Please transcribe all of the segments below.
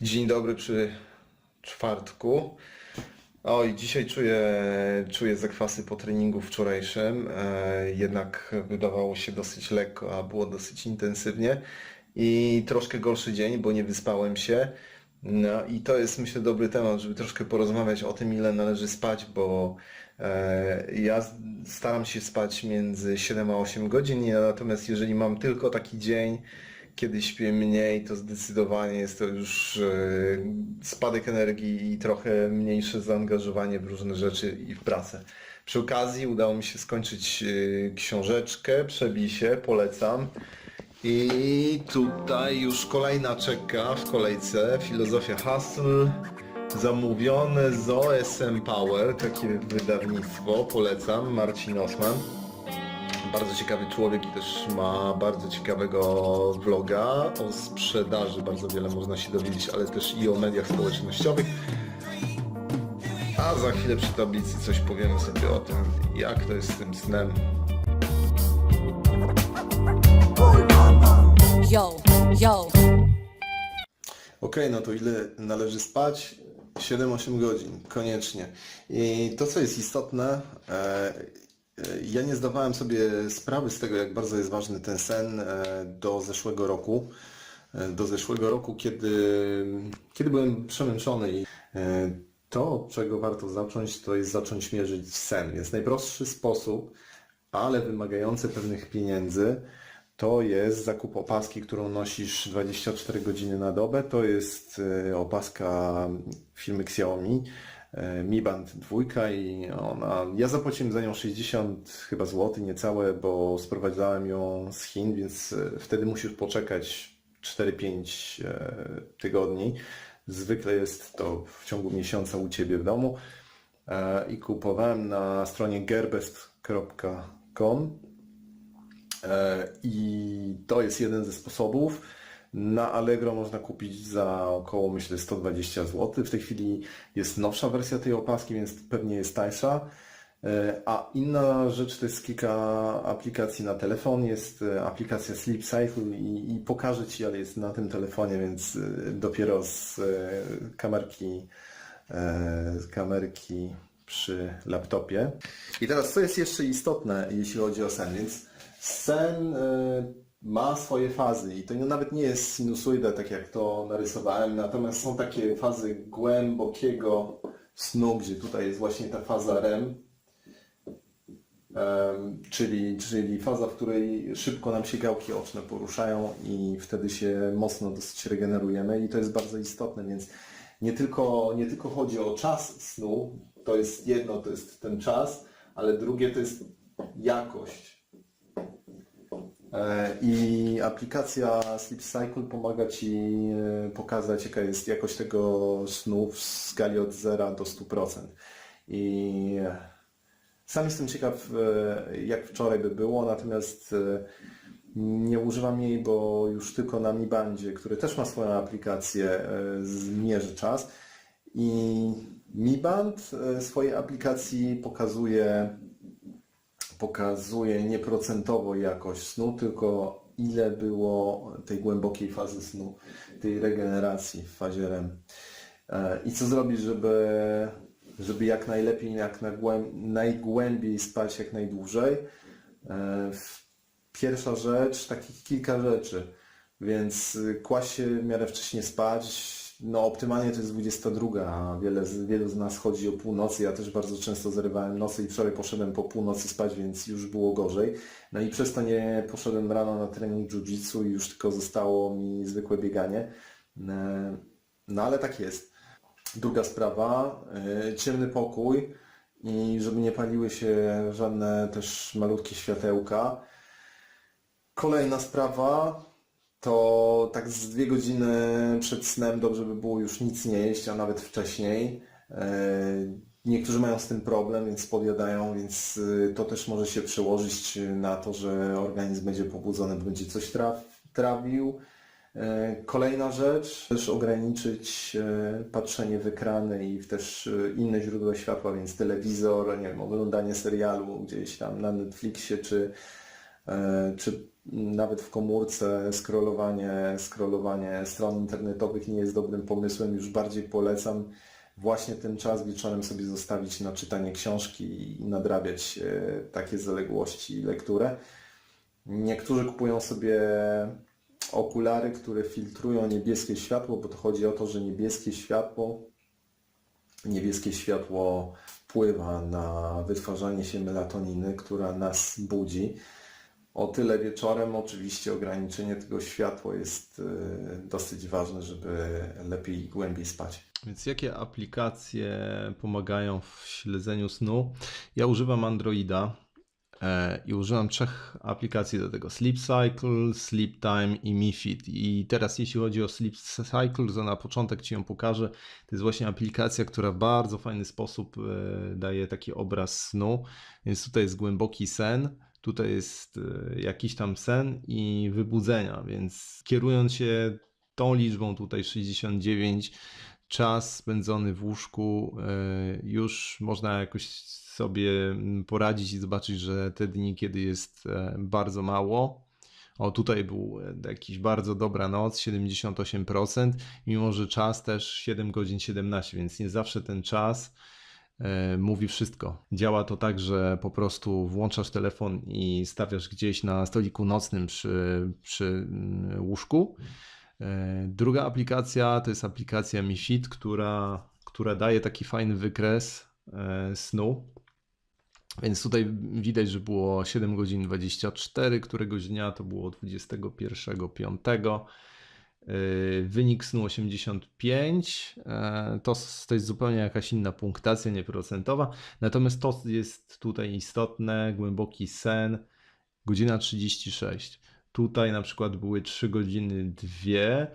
Dzień dobry przy czwartku. Oj, dzisiaj czuję, czuję zakwasy po treningu wczorajszym. E, jednak wydawało się dosyć lekko, a było dosyć intensywnie. I troszkę gorszy dzień, bo nie wyspałem się. No i to jest myślę dobry temat, żeby troszkę porozmawiać o tym, ile należy spać, bo e, ja staram się spać między 7 a 8 godzin, natomiast jeżeli mam tylko taki dzień, kiedy śpię mniej, to zdecydowanie jest to już e, spadek energii i trochę mniejsze zaangażowanie w różne rzeczy i w pracę. Przy okazji udało mi się skończyć e, książeczkę, przebij się, polecam. I tutaj już kolejna czeka w kolejce, Filozofia Hustle, zamówione z OSM Power, takie wydawnictwo, polecam, Marcin Osman. Bardzo ciekawy człowiek i też ma bardzo ciekawego vloga o sprzedaży, bardzo wiele można się dowiedzieć, ale też i o mediach społecznościowych. A za chwilę przy tablicy coś powiemy sobie o tym, jak to jest z tym snem. Yo, yo, Okej, no to ile należy spać? 7-8 godzin, koniecznie. I to, co jest istotne, e, e, ja nie zdawałem sobie sprawy z tego, jak bardzo jest ważny ten sen e, do zeszłego roku. E, Do zeszłego roku, kiedy, kiedy byłem przemęczony i e, to, od czego warto zacząć, to jest zacząć mierzyć sen. Jest najprostszy sposób, ale wymagający pewnych pieniędzy, to jest zakup opaski, którą nosisz 24 godziny na dobę. To jest e, opaska firmy Xiaomi e, Mi Band 2 i ona, ja zapłaciłem za nią 60 chyba złotych niecałe, bo sprowadzałem ją z Chin, więc e, wtedy musisz poczekać 4-5 e, tygodni. Zwykle jest to w ciągu miesiąca u Ciebie w domu. E, I kupowałem na stronie gearbest.com E, I to jest jeden ze sposobów. Na Allegro można kupić za około, myślę, 120 zł. W tej chwili jest nowsza wersja tej opaski, więc pewnie jest tańsza. E, A inna rzecz to jest kilka aplikacji na telefon. Jest e, aplikacja Sleep Cycle i, i pokażę Ci, ale jest na tym telefonie, więc e, dopiero z kamerki, z kamerki przy laptopie. I teraz, co jest jeszcze istotne, jeśli chodzi o sen, więc sen ma swoje fazy i to nawet nie jest sinusoida, tak jak to narysowałem, natomiast są takie fazy głębokiego snu, gdzie tutaj jest właśnie ta faza REM, Em, czyli, czyli faza, w której szybko nam się gałki oczne poruszają i wtedy się mocno dosyć regenerujemy i to jest bardzo istotne, więc nie tylko, nie tylko chodzi o czas snu, to jest jedno, to jest ten czas, ale drugie to jest jakość. E, I aplikacja Sleep Cycle pomaga Ci e, pokazać, jaka jest jakość tego snu w skali od 0 do 100%. I sam jestem ciekaw, e, jak wczoraj by było, natomiast nie używam jej, bo już tylko na Mi Bandzie, który też ma swoją aplikację, zmierzy czas. I Mi Band swojej aplikacji pokazuje, pokazuje nie procentowo jakość snu, tylko ile było tej głębokiej fazy snu, tej regeneracji w fazie REM. E, I co zrobić, żeby, żeby jak najlepiej, jak najgłębiej spać jak najdłużej? E, Pierwsza rzecz, takich kilka rzeczy, więc kłaść się w miarę wcześnie spać, no optymalnie to jest 22, a wiele, wielu z nas chodzi o północy, ja też bardzo często zerywałem nocy i wczoraj poszedłem po północy spać, więc już było gorzej. No i przez to nie poszedłem rano na trening jiu-jitsu i już tylko zostało mi zwykłe bieganie. E, No ale tak jest. Druga sprawa, y, ciemny pokój i żeby nie paliły się żadne też malutkie światełka. Kolejna sprawa to tak z dwie godziny przed snem dobrze by było już nic nie jeść, a nawet wcześniej. E, Niektórzy mają z tym problem, więc podjadają, więc y, to też może się przełożyć na to, że organizm będzie pobudzony, będzie coś trawił. E, Kolejna rzecz, też ograniczyć e, patrzenie w ekrany i w też e, inne źródła światła, więc telewizor, nie wiem, oglądanie serialu gdzieś tam na Netflixie czy e, czy nawet w komórce scrollowanie, scrollowanie stron internetowych nie jest dobrym pomysłem. Już bardziej polecam właśnie ten czas wieczorem sobie zostawić na czytanie książki i nadrabiać e, takie zaległości lekturę. Niektórzy kupują sobie okulary, które filtrują niebieskie światło, bo to chodzi o to, że niebieskie światło, niebieskie światło wpływa na wytwarzanie się melatoniny, która nas budzi. O tyle wieczorem oczywiście ograniczenie tego światła jest e, dosyć ważne, żeby lepiej i głębiej spać. Więc jakie aplikacje pomagają w śledzeniu snu? Ja używam Androida e, i używam trzech aplikacji do tego: Sleep Cycle, Sleep Time i MiFit. I teraz, jeśli chodzi o Sleep Cycle, to na początek Ci ją pokażę. To jest właśnie aplikacja, która w bardzo fajny sposób e, daje taki obraz snu. Więc tutaj jest głęboki sen. Tutaj jest e, jakiś tam sen i wybudzenia, więc kierując się tą liczbą tutaj 69, czas spędzony w łóżku e, już można jakoś sobie poradzić i zobaczyć, że te dni, kiedy jest e, bardzo mało. O, tutaj był jakiś bardzo dobra noc, 78%, mimo że czas też 7 godzin 17, więc nie zawsze ten czas mówi wszystko. Działa to tak, że po prostu włączasz telefon i stawiasz gdzieś na stoliku nocnym przy, przy mm, łóżku. E, Druga aplikacja to jest aplikacja MiFit, która, która daje taki fajny wykres e, snu. Więc tutaj widać, że było 7 godzin 24, któregoś dnia to było 21.05. E, Wynik snu 85. e, To, to jest zupełnie jakaś inna punktacja, nie procentowa. Natomiast to jest tutaj istotne, głęboki sen, godzina 36. Tutaj na przykład były 3 godziny 2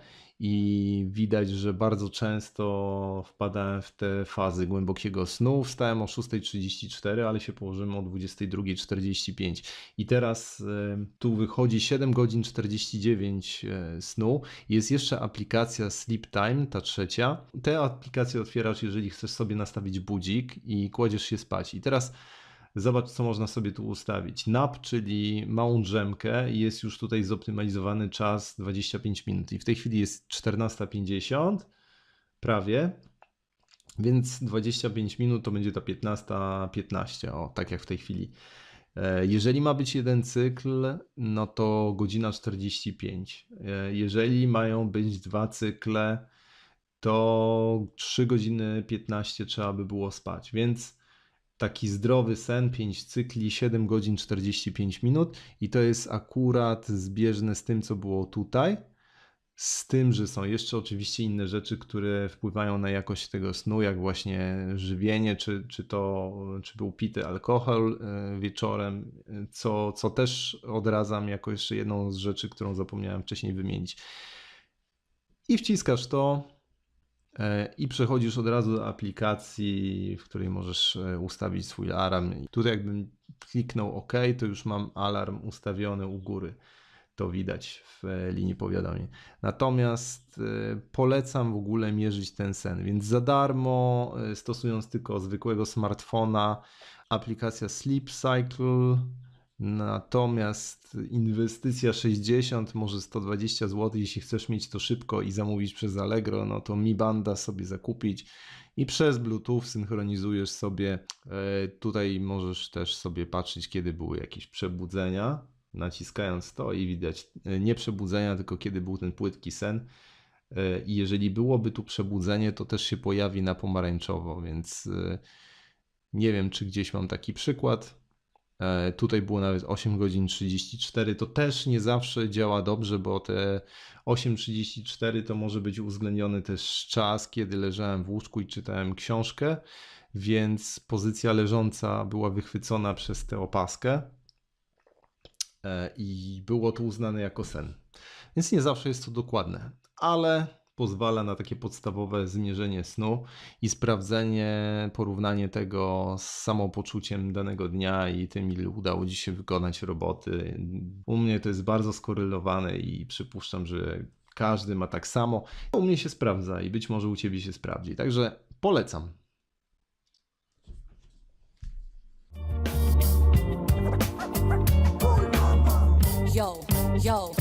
i widać, że bardzo często wpadałem w te fazy głębokiego snu. Wstałem o 6.34, ale się położyłem o 22.45. I teraz tu wychodzi 7 godzin 49 e, snu. Jest jeszcze aplikacja Sleep Time, ta trzecia. Tę aplikację otwierasz, jeżeli chcesz sobie nastawić budzik i kładziesz się spać. I teraz Zobacz, co można sobie tu ustawić. Nap, czyli małą drzemkę jest już tutaj zoptymalizowany czas 25 minut. I w tej chwili jest 14.50 prawie, więc 25 minut to będzie ta 15.15, o tak jak w tej chwili. E, Jeżeli ma być jeden cykl, no to godzina 45. E, Jeżeli mają być dwa cykle, to 3 godziny 15 trzeba by było spać, więc taki zdrowy sen, 5 cykli, 7 godzin 45 minut i to jest akurat zbieżne z tym, co było tutaj. Z tym, że są jeszcze oczywiście inne rzeczy, które wpływają na jakość tego snu, jak właśnie żywienie, czy, czy to, czy był pity alkohol e, wieczorem, co, co też odradzam jako jeszcze jedną z rzeczy, którą zapomniałem wcześniej wymienić. I wciskasz to, i przechodzisz od razu do aplikacji, w której możesz e, ustawić swój alarm. Tutaj jakbym kliknął OK, to już mam alarm ustawiony u góry. To widać w e, linii powiadomień. Natomiast polecam w ogóle mierzyć ten sen, więc za darmo, stosując tylko zwykłego smartfona, aplikacja Sleep Cycle, Natomiast inwestycja 60, może 120 zł, jeśli chcesz mieć to szybko i zamówić przez Allegro, no to Mi Banda sobie zakupić i przez Bluetooth synchronizujesz sobie. E, Tutaj możesz też sobie patrzeć, kiedy były jakieś przebudzenia, naciskając to i widać e, nie przebudzenia, tylko kiedy był ten płytki sen. E, I jeżeli byłoby tu przebudzenie, to też się pojawi na pomarańczowo, więc nie wiem, czy gdzieś mam taki przykład. E, Tutaj było nawet 8 godzin 34. To też nie zawsze działa dobrze, bo te 8.34 to może być uwzględniony też czas, kiedy leżałem w łóżku i czytałem książkę, więc pozycja leżąca była wychwycona przez tę opaskę e, i było to uznane jako sen. Więc nie zawsze jest to dokładne, ale pozwala na takie podstawowe zmierzenie snu i sprawdzenie, porównanie tego z samopoczuciem danego dnia i tym, ile udało Ci się wykonać roboty. U mnie to jest bardzo skorelowane i przypuszczam, że każdy ma tak samo. U mnie się sprawdza i być może u Ciebie się sprawdzi. Także polecam. Yo,